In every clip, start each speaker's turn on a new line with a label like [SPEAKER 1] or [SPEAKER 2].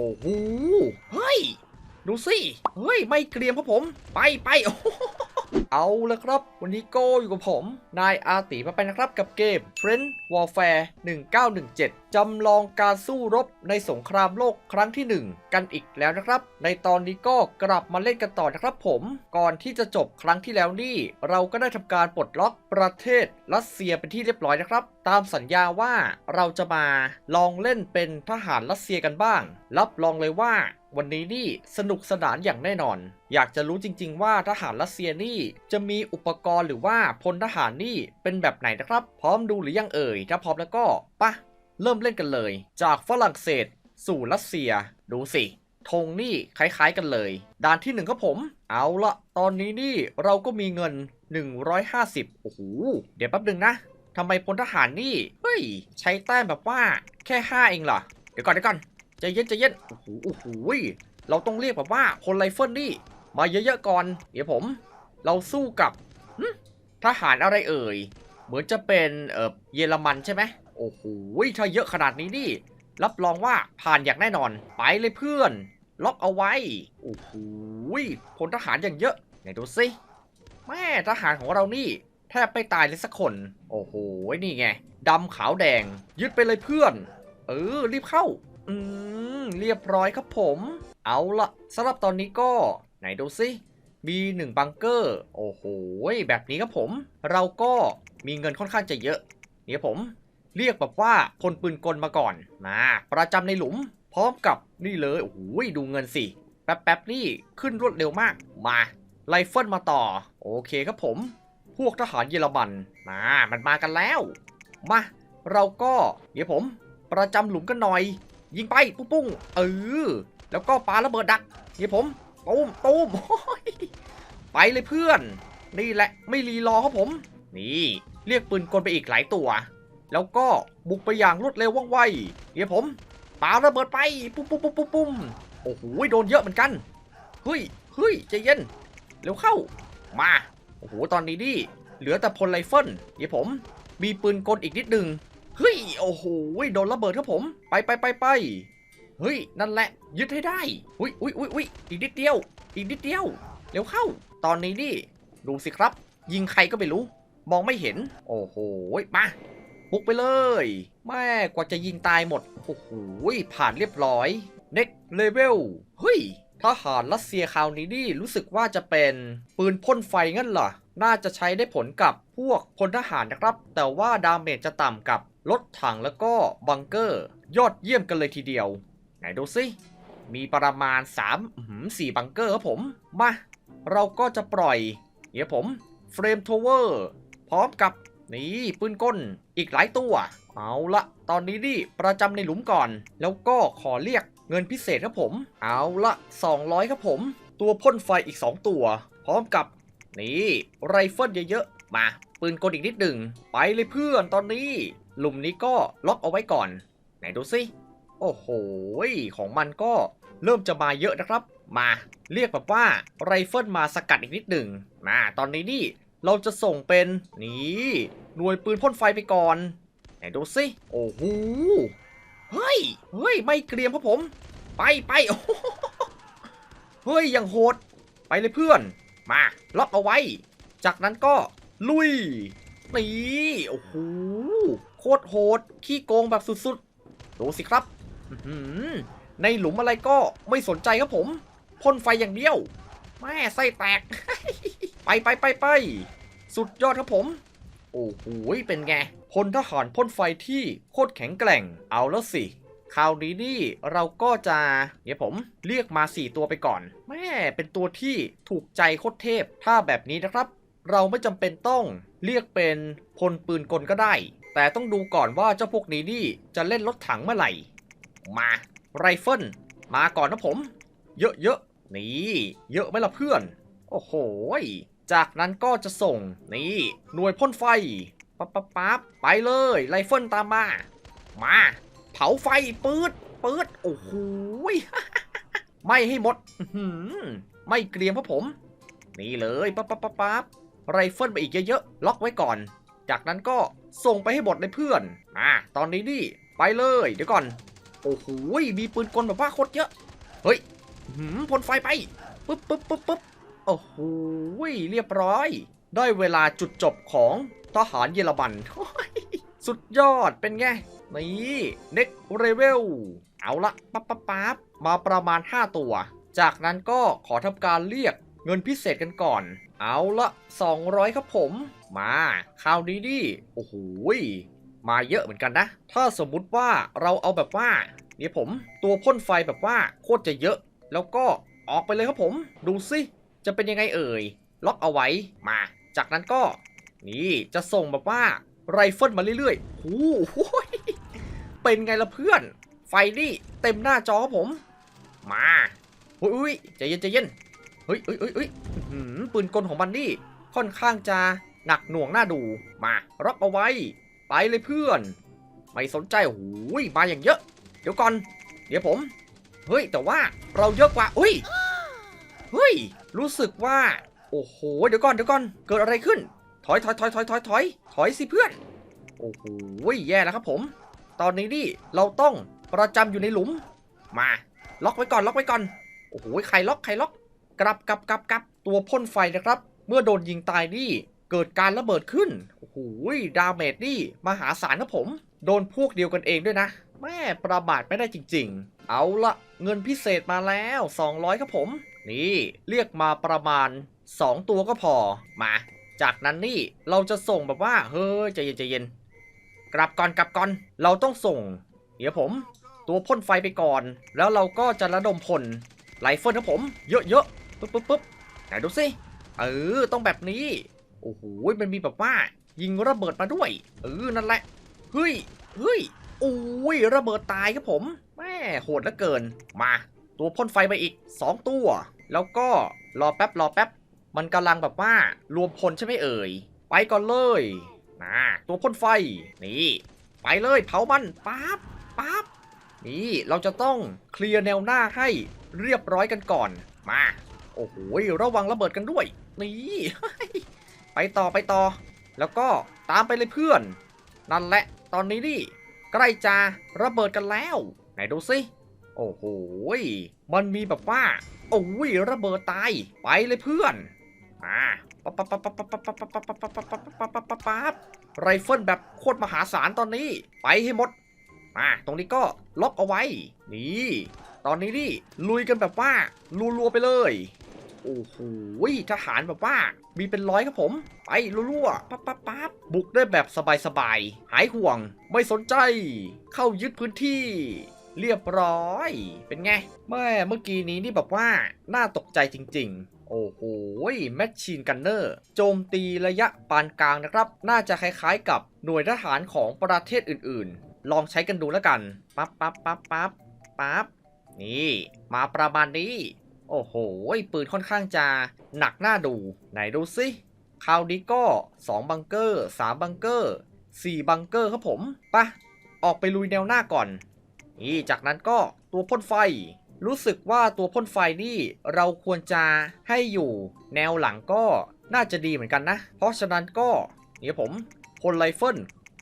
[SPEAKER 1] โอ้โห เฮ้ย ดูสิ เฮ้ย ไม่เกรียมครับผม ไปไปโอ้โห เอาละครับ วันนี้โก้อยู่กับผม นายอาติมาไปนะครับกับเกม Trend Warfare 1917 จำลองการสู้รบในสงครามโลกครั้งที่ 1 กันอีกแล้วนะครับ ในตอนนี้ก็กลับมาเล่นกันต่อนะครับผม ก่อนที่จะจบครั้งที่แล้วนี่ เราก็ได้ทำการปลดล็อกประเทศรัสเซียเป็นที่เรียบร้อยนะครับ ตามสัญญาว่าเราจะมาลองเล่นเป็นทหารรัสเซียกันบ้าง รับรองเลยว่า วันนี้นี่สนุกสนานอย่างแน่นอน อยากจะรู้จริง ๆ ว่าทหารรัสเซียนี่จะมีอุปกรณ์หรือว่าพลทหารนี่เป็นแบบไหนนะครับ พร้อมดูหรือยังเอ่ย ถ้าพร้อมแล้วก็ปะเริ่มเล่นกันเลย จากฝรั่งเศส สู่รัสเซีย ดูสิธงนี่คล้ายๆกันเลย ด่านที่หนึ่งครับผม เอาละตอนนี้นี่เราก็มีเงิน 150 โอ้โห เดี๋ยวแป๊บหนึงนะทำไมพลทหารนี่ เฮ้ย ใช้แต้มแบบว่าแค่ 5 เองเหรอ เดี๋ยวก่อนเดี๋ยวก่อน ใจเย็นใจเย็นโอ้โหโอ้โหเราต้องเรียกแบบว่าพลไรเฟิลนี่มาเยอะๆก่อน เดี๋ยวผม เราสู้กับทหารอะไรเอ่ย เหมือนจะเป็นเอ่อเยอรมันใช่ไหมโอ้โหถ้าเยอะขนาดนี้นี่รับรองว่าผ่านอย่างแน่นอน ไปเลยเพื่อน ล็อกเอาไว้ โอ้โหพลทหารอย่างเยอะไหนดูสิแม่ทหารของเรานี่แทบไม่ตายเลยสักคน โอ้โห นี่ไงดำขาวแดง ยึดไปเลยเพื่อน เออ รีบเข้า อืม เรียบร้อยครับผม เอาละสำหรับตอนนี้ก็ไหนดูสิมีหนึ่งบังเกอร์ โอ้โห แบบนี้ครับผม เราก็มีเงินค่อนข้างจะเยอะเนี่ยผม เรียกแบบว่าพลปืนกลมาก่อนมาประจำในหลุม พร้อมกับนี่เลย โอ้โห ดูเงินสิ แป๊บๆนี่ขึ้นรวดเร็วมาก มาไลเฟิลมาต่อ โอเคครับผม พวกทหารเยอรมันมา มันมากันแล้ว มา เราก็เดี๋ยวผม ประจำหลุมกันหน่อย ยิงไป ปุ้งปุ้งเออแล้วก็ปาระเบิดดักเียผมตูมตูมโอ้ยไปเลยเพื่อน นี่แหละไม่รีรอครับผม นี่ เรียกปืนกลไปอีกหลายตัว แล้วก็บุกไปอย่างรวดเร็วว่องไวเดี๋ยวผมปาระเบิดไปปุ้มปุ้มปุ้มปุ้มปุ้มโอ้โหโดนเยอะเหมือนกันเฮ้ยเฮ้ยใจเย็นเร็วเข้ามาโอ้โหตอนนี้นี่เหลือแต่พลไรเฟิลเดี๋ยวผม มีปืนกลอีกนิดนึง เฮ้ย โอ้โห โดนระเบิดครับผม ไปไปไปไปเฮ้ย นั่นแหละ ยึดให้ได้ อุ้ยอุ้ยอุ้ยอุ้ยอีกนิดเดียว อีกนิดเดียว เร็วเข้า ตอนนี้นี่ ดูสิครับ ยิงใครก็ไม่รู้ มองไม่เห็น โอ้โห มาบุกไปเลย แม่กว่าจะยิงตายหมด โอ้โห ผ่านเรียบร้อย next level เฮ้ย ทหารรัสเซียคราวนี้นี่รู้สึกว่าจะเป็นปืนพ่นไฟงั้นเหรอ น่าจะใช้ได้ผลกับพวกพลทหารนะครับ แต่ว่าดาเมจจะต่ำกับ รถถังแล้วก็บังเกอร์ ยอดเยี่ยมกันเลยทีเดียว ไหนดูสิ มีประมาณ3อื้อหือ4บังเกอร์ครับผม มา เราก็จะปล่อยเดี๋ยวผมเฟรมโทเวอร์พร้อมกับนี่ปืนก้นอีกหลายตัว เอาละตอนนี้นี่ประจำในหลุมก่อน แล้วก็ขอเรียกเงินพิเศษครับผม เอาละ200ครับผม ตัวพ่นไฟอีก 2 ตัว พร้อมกับนี่ไรเฟิลเยอะๆมา ปืนกลอีกนิดหนึ่ง ไปเลยเพื่อนตอนนี้ หลุมนี้ก็ล็อกเอาไว้ก่อน ไหนดูสิ โอ้โห ของมันก็เริ่มจะมาเยอะนะครับ มาเรียกแบบว่าไรเฟิลมาสกัดอีกนิดหนึ่งมาตอนนี้นี่เราจะส่งเป็นนี่หน่วยปืนพ่นไฟไปก่อน ไหนดูสิ โอ้โห เฮ้ย เฮ้ย ไม่เกรียมครับผม ไปไปโอ้โหเฮ้ยยังโหด ไปเลยเพื่อน มาล็อกเอาไว้ จากนั้นก็ลุยนี่โอ้โห โคตรโหด ขี้โกงแบบสุดๆ ดูสิครับ ในหลุมอะไรก็ไม่สนใจครับผมพ่นไฟอย่างเดียว แม่ไส้แตก ไปไปไปไป สุดยอดครับผม โอ้โหเป็นไงพลทหารพ่นไฟที่โคตรแข็งแกร่ง เอาแล้วสิ คราวนี้นี่เราก็จะเดี๋ยวผมเรียกมา 4 ตัวไปก่อน แม่เป็นตัวที่ถูกใจโคตรเทพ ถ้าแบบนี้นะครับ เราไม่จำเป็นต้องเรียกเป็นพลปืนกลก็ได้ แต่ต้องดูก่อนว่าเจ้าพวกนี้นี่จะเล่นรถถังเมื่อไหร่ มาไรเฟิลมาก่อนนะผม เยอะๆ นี่ เยอะไหมล่ะเพื่อน โอ้โห จากนั้นก็จะส่ง นี่ หน่วยพ่นไฟ ปั๊บปั๊บปั๊บไปเลยไรเฟิลตามมา มา เผาไฟปืดปืดโอ้โหไม่ให้หมดไม่เกรียมครับผม นี่เลยปั๊บปั๊บปั๊บปั๊บไรเฟิลไปอีกเยอะๆ ล็อกไว้ก่อน จากนั้นก็ส่งไปให้หมดเลยเพื่อนอ่าตอนนี้นี่ไปเลย เดี๋ยวก่อน โอ้โหมีปืนกลแบบว่าโคตรเยอะ เฮ้ยหืมพ่นไฟไปปึ๊บปึ๊บปึ๊บปึ๊บโอ้โหเรียบร้อย ได้เวลาจุดจบของทหารเยอรมันสุดยอดเป็นไง นี่เน็กเรเวลเอาละปั๊บปั๊บปั๊บมาประมาณ 5 ตัว จากนั้นก็ขอทำการเรียกเงินพิเศษกันก่อน เอาละ 200 ครับผม มาคราวนี้ดิโอ้โหมาเยอะเหมือนกันนะ ถ้าสมมุติว่าเราเอาแบบว่าเนี่ยผมตัวพ่นไฟแบบว่าโคตรจะเยอะ แล้วก็ออกไปเลยครับผม ดูสิจะเป็นยังไงเอ่ย ล็อกเอาไว้มา จากนั้นก็ นี่จะส่งแบบว่าไรเฟิลมาเรื่อยๆโอ้โหเป็นไงล่ะเพื่อน ไฟนี่เต็มหน้าจอครับผม มาอุ้ยใจเย็นใจเย็นเฮ้ยเฮ้ยเฮ้ยเฮ้ยปืนกลของมันนี่ค่อนข้างจะ หนักหน่วงน่าดู มาล็อกเอาไว้ ไปเลยเพื่อน ไม่สนใจโอ้ยมาอย่างเยอะ เดี๋ยวก่อน เดี๋ยวผม เฮ้ย แต่ว่าเราเยอะกว่าอุ้ย เฮ้ย รู้สึกว่า โอ้โห เดี๋ยวก่อน เดี๋ยวก่อน เกิดอะไรขึ้น ถอยถอยถอยถอยถอยถอยถอยสิเพื่อน โอ้โห แย่แล้วครับผม ตอนนี้นี่เราต้องประจำอยู่ในหลุม มา ล็อกไว้ก่อน ล็อกไว้ก่อน โอ้โห ใครล็อก ใครล็อก กลับกลับกลับกลับตัวพ่นไฟนะครับ เมื่อโดนยิงตายนี่ เกิดการระเบิดขึ้น โอ้โหดาเมจนี่มหาศาลครับผม โดนพวกเดียวกันเองด้วยนะ แม่ประมาทไม่ได้จริง ๆ เอาละเงินพิเศษมาแล้ว 200 ครับผม นี่เรียกมาประมาณ 2 ตัวก็พอ มา จากนั้นนี่เราจะส่งแบบว่า เฮ้ยใจเย็นใจเย็น กลับก่อนกลับก่อน เราต้องส่ง เดี๋ยวผม ตัวพ่นไฟไปก่อน แล้วเราก็จะระดมพลไรเฟิลครับผม เยอะๆปึ๊บปึ๊บปึ๊บไหนดูสิ เออ ต้องแบบนี้ โอ้โหมันมีแบบว่า ยิงระเบิดมาด้วย เออ นั่นแหละ เฮ้ย เฮ้ยโอ้ยระเบิดตายครับผม แม่โหดเหลือเกิน มา ตัวพ่นไฟมาอีก 2 ตัว แล้วก็รอแป๊บรอแป๊บ มันกำลังแบบว่ารวมพลใช่ไหมเอ่ย ไปก่อนเลยนะตัวพ่นไฟ นี่ ไปเลยเผามันปั๊บปั๊บ นี่เราจะต้องเคลียร์แนวหน้าให้เรียบร้อยกันก่อน มา โอ้โห ระวังระเบิดกันด้วย นี่ ไปต่อไปต่อ แล้วก็ตามไปเลยเพื่อน นั่นแหละตอนนี้นี่ใกล้จะระเบิดกันแล้ว ไหนดูสิโอ้โหมันมีแบบว่าโอ้ยระเบิดตายไปเลยเพื่อนมาปั๊บปั๊บปั๊บปั๊บปั๊บปั๊บปั๊บปั๊บปั๊บปั๊บปั๊บปั๊บปั๊บปั๊บปั๊บไรเฟิลแบบโคตรมหาศาลตอนนี้ ไปให้หมดมาตรงนี้ก็ล็อกเอาไว้ นี่ ตอนนี้นี่ลุยกันแบบว่ารัวๆไปเลย โอ้โหทหารแบบว่า มีเป็นร้อยครับผม ไปรัวๆปั๊บปั๊บปั๊บบุกได้แบบสบายๆ หายห่วง ไม่สนใจ เข้ายึดพื้นที่ เรียบร้อย เป็นไงแม่เมื่อกี้นี้นี่แบบว่า น่าตกใจจริง ๆโอ้โหแมชชีนกันเนอร์ โจมตีระยะปานกลางนะครับ น่าจะคล้ายๆกับหน่วยทหารของประเทศอื่นๆ ลองใช้กันดูแล้วกัน ปั๊บปั๊บปั๊บปั๊บปั๊บ นี่ มาประมาณนี้ โอ้โห ปืนค่อนข้างจะหนักหน้าดู ไหนดูสิคราวนี้ก็ 2 บังเกอร์ 3 บังเกอร์ 4 บังเกอร์ครับผมปะออกไปลุยแนวหน้าก่อนนี่จากนั้นก็ตัวพ่นไฟ รู้สึกว่าตัวพ่นไฟนี่เราควรจะให้อยู่แนวหลังก็น่าจะดีเหมือนกันนะ เพราะฉะนั้นก็เนี่ยผมพลไรเฟิล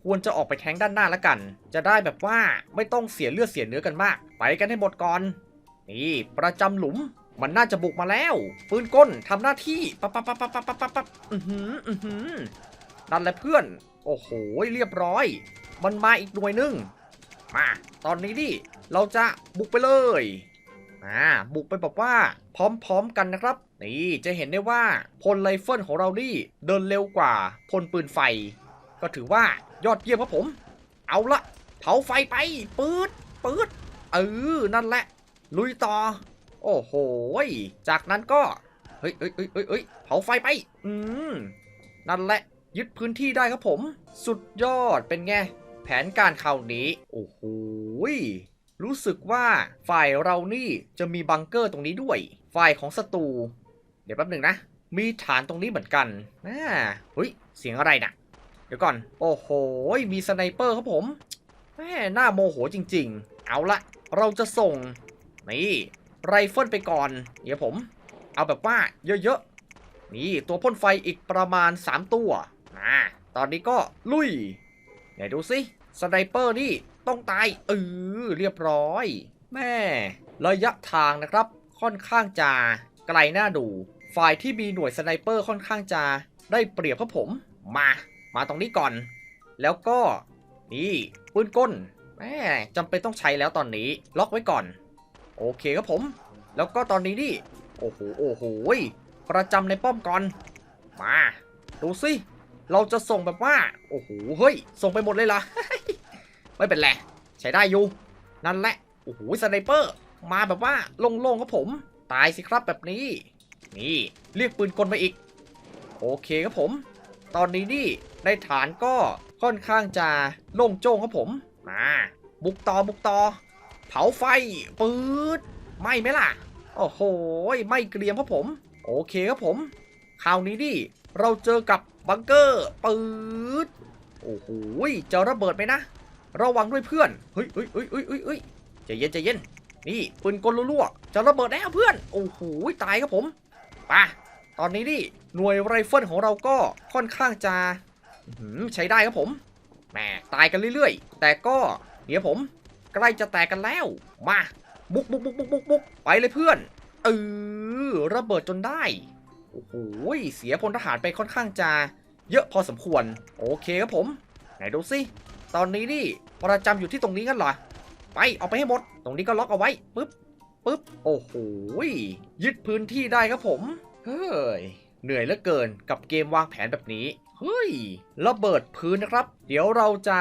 [SPEAKER 1] ควรจะออกไปแทงด้านหน้าแล้วกัน จะได้แบบว่าไม่ต้องเสียเลือดเสียเนื้อกันมาก ไปกันให้หมดก่อน นี่ประจำหลุม มันน่าจะบุกมาแล้ว ปืนก้นทำหน้าที่ปั๊บปั๊บปั๊บปั๊บปั๊บปั๊บปั๊บอือหืออือหือนั่นแหละเพื่อน โอ้โหเรียบร้อย มันมาอีกหน่วยหนึ่งมาตอนนี้ดิเราจะบุกไปเลยอ่าบุกไปบอกว่าพร้อมๆกันนะครับ นี่จะเห็นได้ว่าพลไรเฟิลของเราดิเดินเร็วกว่าพลปืนไฟ ก็ถือว่ายอดเยี่ยมครับผม เอาละเผาไฟไปปืดปืดเออนั่นแหละ ลุยต่อ โอ้โห จากนั้นก็ เฮ้ยเฮ้ยเฮ้ยเฮ้ยเผาไฟไป อืม นั่นแหละ ยึดพื้นที่ได้ครับผม สุดยอด เป็นไง แผนการคราวนี้ โอ้โห รู้สึกว่าฝ่ายเรานี่จะมีบังเกอร์ตรงนี้ด้วย ฝ่ายของศัตรู เดี๋ยวแป๊บหนึ่งนะ มีฐานตรงนี้เหมือนกันน่าเฮ้ย เสียงอะไรนะเดี๋ยวก่อน โอ้โห มีสไนเปอร์ครับผมแม่น่าโมโหจริง ๆ เอาละ เราจะส่ง นี่ ไรเฟิลไปก่อน เดี๋ยวผม เอาแบบว่าเยอะๆ นี่ตัวพ่นไฟอีกประมาณ 3 ตัวนะตอนนี้ก็ลุยไหนดูสิสไนเปอร์นี่ต้องตายเออเรียบร้อย แม่ระยะทางนะครับค่อนข้างจะไกลหน่าดู ฝ่ายที่มีหน่วยสไนเปอร์ค่อนข้างจะได้เปรียบครับผม มา มาตรงนี้ก่อน แล้วก็นี่ปืนก้นแม่จำเป็นต้องใช้แล้วตอนนี้ ล็อกไว้ก่อน โอเคครับผม แล้วก็ตอนนี้นี่ โอ้โห โอ้โห ประจำในป้อมก่อน มา ดูสิ เราจะส่งแบบว่า โอ้โห เฮ้ย ส่งไปหมดเลยเหรอ ไม่เป็นไร ใช้ได้อยู่ นั่นแหละ โอ้โห สไนเปอร์ มาแบบว่าโล่งๆครับผม ตายสิครับแบบนี้ นี่ เรียกปืนกลมาอีก โอเคครับผม ตอนนี้นี่ในฐานก็ค่อนข้างจะโล่งโจ้งครับผม มา บุกต่อบุกต่อ เผาไฟปืดไหมไหมล่ะ โอ้โหไม่เกรียมครับผม โอเคครับผม คราวนี้ดิเราเจอกับบังเกอร์ปืดโอ้โหจะระเบิดไหมนะ ระวังด้วยเพื่อน เฮ้ยเฮ้ยเฮ้ยเฮ้ยเฮ้ยเฮ้ยใจเย็นใจเย็น นี่ปืนกลรั่วจะระเบิดแล้วเพื่อน โอ้โหตายครับผมไป่ะตอนนี้ดิหน่วยไรเฟิลของเราก็ค่อนข้างจะใช้ได้ครับผมแหมตายกันเรื่อยๆ แต่ก็เดี๋ยวผม ใกล้จะแตกกันแล้ว มาบุกบุกบุกบุกบุกบุกไปเลยเพื่อนเออระเบิดจนได้โอ้โหเสียพลทหารไปค่อนข้างจะเยอะพอสมควร โอเคครับผม ไหนดูสิตอนนี้นี่ประจำอยู่ที่ตรงนี้กันเหรอไปเอาไปให้หมด ตรงนี้ก็ล็อกเอาไว้ปึ๊บปึ๊บโอ้โหยึดพื้นที่ได้ครับผม เฮ้ยเหนื่อยเหลือเกินกับเกมวางแผนแบบนี้เฮ้ยระเบิดพื้นนะครับ เดี๋ยวเราจะ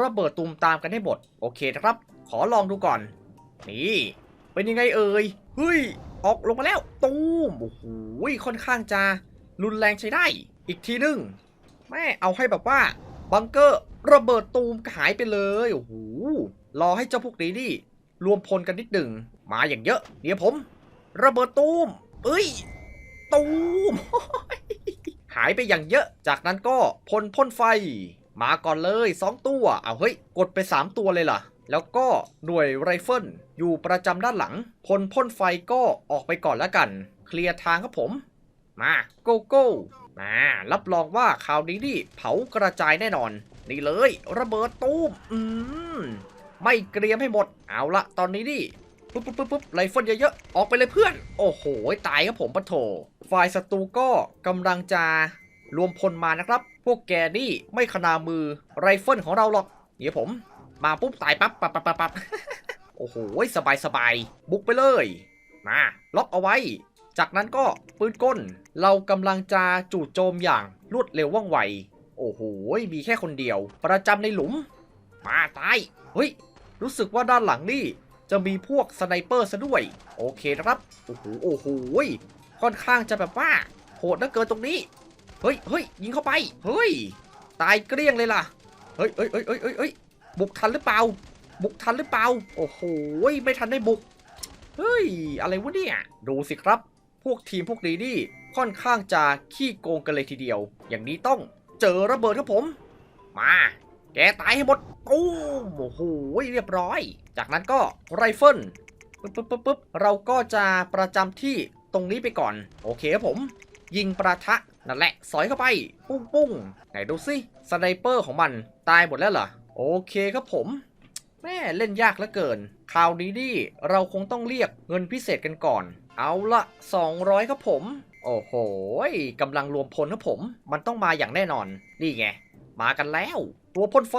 [SPEAKER 1] ระเบิดตุมตามกันให้หมดโอเคนะครับ ขอลองดูก่อน นี่ เป็นยังไงเอ่ยเฮ้ย ออกลงมาแล้ว ตูมโอ้โหค่อนข้างจะรุนแรงใช้ได้ อีกทีนึงแม่เอาให้แบบว่าบังเกอร์ระเบิดตูมหายไปเลยโอ้โหรอให้เจ้าพวกนี้นี่ รวมพลกันนิดหนึ่งมาอย่างเยอะเดี๋ยวผม ระเบิดตูม เอ้ย ตูมหายไปอย่างเยอะ จากนั้นก็พ่นพ่นไฟ มาก่อนเลยสองตัว เอาเฮ้ย กดไป 3 ตัวเลยล่ะ แล้วก็หน่วยไรเฟิลอยู่ประจำด้านหลัง พลพ่นไฟก็ออกไปก่อนแล้วกัน เคลียร์ทางครับผม มาโกโก้มารับรองว่าคราวนี้นี่เผากระจายแน่นอน นี่เลย ระเบิดตูมอืมไม่เกรียมให้หมด เอาละตอนนี้นี่ปุ๊บปุ๊บปุ๊บปุ๊บไรเฟิลเยอะๆ ออกไปเลยเพื่อน โอ้โห ตายครับผมปะโถ ฝ่ายศัตรูก็กำลังจะรวมพลมานะครับ พวกแกนี่ไม่ขนามือไรเฟิลของเราหรอกเดี๋ยวผม มาปุ๊บตายปั๊บปั๊บปั๊บปั๊บปั๊บโอ้โหสบายสบายบุกไปเลย มาล็อกเอาไว้ จากนั้นก็ปืนก้น เรากำลังจะจู่โจมอย่างรวดเร็วว่องไว โอ้โหมีแค่คนเดียว ประจำในหลุม มาตายเฮ้ยรู้สึกว่าด้านหลังนี่จะมีพวกสไนเปอร์ซะด้วย โอเคนะครับ โอ้โห โอ้โห ค่อนข้างจะแบบว่าโหดเหลือเกินตรงนี้ เฮ้ยเฮ้ยยิงเข้าไป เฮ้ย ตายเกลี้ยงเลยล่ะ เฮ้ยเฮ้ยเฮ้ยเฮ้ยเฮ้ย บุกทันหรือเปล่า บุกทันหรือเปล่า โอ้โห ไม่ทันได้บุก เฮ้ย อะไรวะเนี่ย ดูสิครับ พวกทีมพวกนี้นี่ค่อนข้างจะขี้โกงกันเลยทีเดียว อย่างนี้ต้องเจอระเบิดครับผม มา แกตายให้หมดตู้มโอ้โห เรียบร้อย จากนั้นก็ไรเฟิลปึ๊บปึ๊บปึ๊บปึ๊บเราก็จะประจำที่ตรงนี้ไปก่อน โอเคครับผม ยิงประทะนั่นแหละ สอยเข้าไป ปุ้งปุ้งไหนดูสิสไนเปอร์ของมันตายหมดแล้วเหรอ โอเคครับผม แม่เล่นยากเหลือเกิน คราวนี้นี่เราคงต้องเรียกเงินพิเศษกันก่อน เอาละ 200 ครับผม โอ้โหกำลังรวมพลครับผม มันต้องมาอย่างแน่นอน นี่ไง มากันแล้ว ตัวพ่นไฟ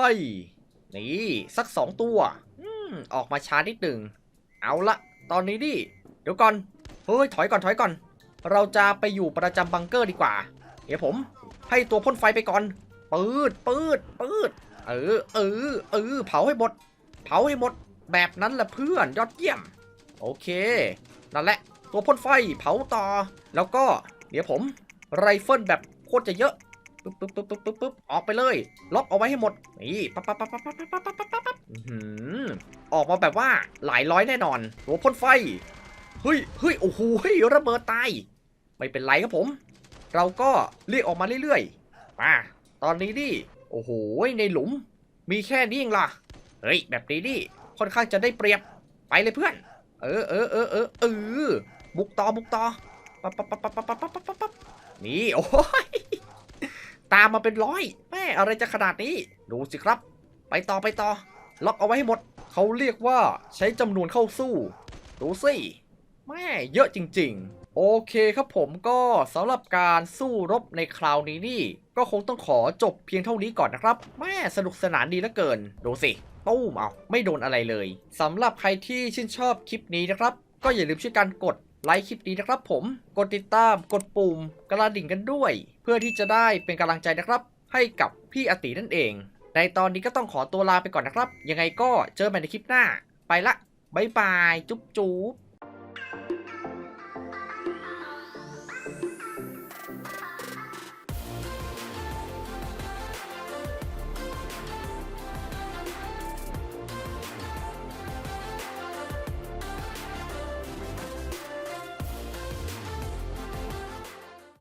[SPEAKER 1] นี่ สักสองตัว อืมออกมาช้านิดหนึ่ง เอาละ ตอนนี้ดิ เดี๋ยวก่อน เฮ้ย ถอยก่อนถอยก่อน เราจะไปอยู่ประจำบังเกอร์ดีกว่า เดี๋ยวผม ให้ตัวพ่นไฟไปก่อน ปืดปืดปืด เออ เออ เออ เผาให้หมด เผาให้หมด แบบนั้นแหละเพื่อน ยอดเยี่ยม โอเค นั่นแหละ ตัวพ่นไฟ เผาต่อ แล้วก็ เดี๋ยวผม ไรเฟิลแบบโคตรจะเยอะปึ๊บปึ๊บปึ๊บปึ๊บปึ๊บปึ๊บออกไปเลย ล็อกเอาไว้ให้หมด นี่ปั๊บปั๊บปั๊บปั๊บปั๊บปั๊บปั๊บปั๊บปั๊บอื้อหือออกมาแบบว่าหลายร้อยแน่นอนตัวพ่นไฟ เฮ้ยเฮ้ยโอ้โหเฮ้ยระเบิดตาย ไม่เป็นไรครับผม เราก็เรียกออกมาเรื่อยๆมาตอนนี้ดิ โอ้โห ในหลุม มีแค่นี้เองล่ะ เฮ้ย แบบนี้ดิค่อนข้างจะได้เปรียบ ไปเลยเพื่อน เออเออเออเออเออ บุกต่อบุกต่อปั๊บปั๊บปั๊บปั๊บปั๊บปั๊บปั๊บปั๊บปั๊บนี่ โอ้ย ตามมาเป็นร้อยแม่อะไรจะขนาดนี้ ดูสิครับ ไปต่อไปต่อ ล็อกเอาไว้ให้หมด เขาเรียกว่าใช้จำนวนเข้าสู้ ดูสิ แม่เยอะจริง ๆ โอเคครับผมก็สำหรับการสู้รบในคราวนี้นี่ ก็คงต้องขอจบเพียงเท่านี้ก่อนนะครับ แม่สนุกสนานดีเหลือเกิน ดูสิตู้มเอาไม่โดนอะไรเลยสำหรับใครที่ชื่นชอบคลิปนี้นะครับ ก็อย่าลืมช่วยกันกดไลค์คลิปนี้นะครับผมกดติดตามกดปุ่มกระดิ่งกันด้วย เพื่อที่จะได้เป็นกำลังใจนะครับ ให้กับพี่อตินั่นเอง ในตอนนี้ก็ต้องขอตัวลาไปก่อนนะครับ ยังไงก็เจอกันในคลิปหน้า ไปละบายบาย จุ๊บจุ๊บ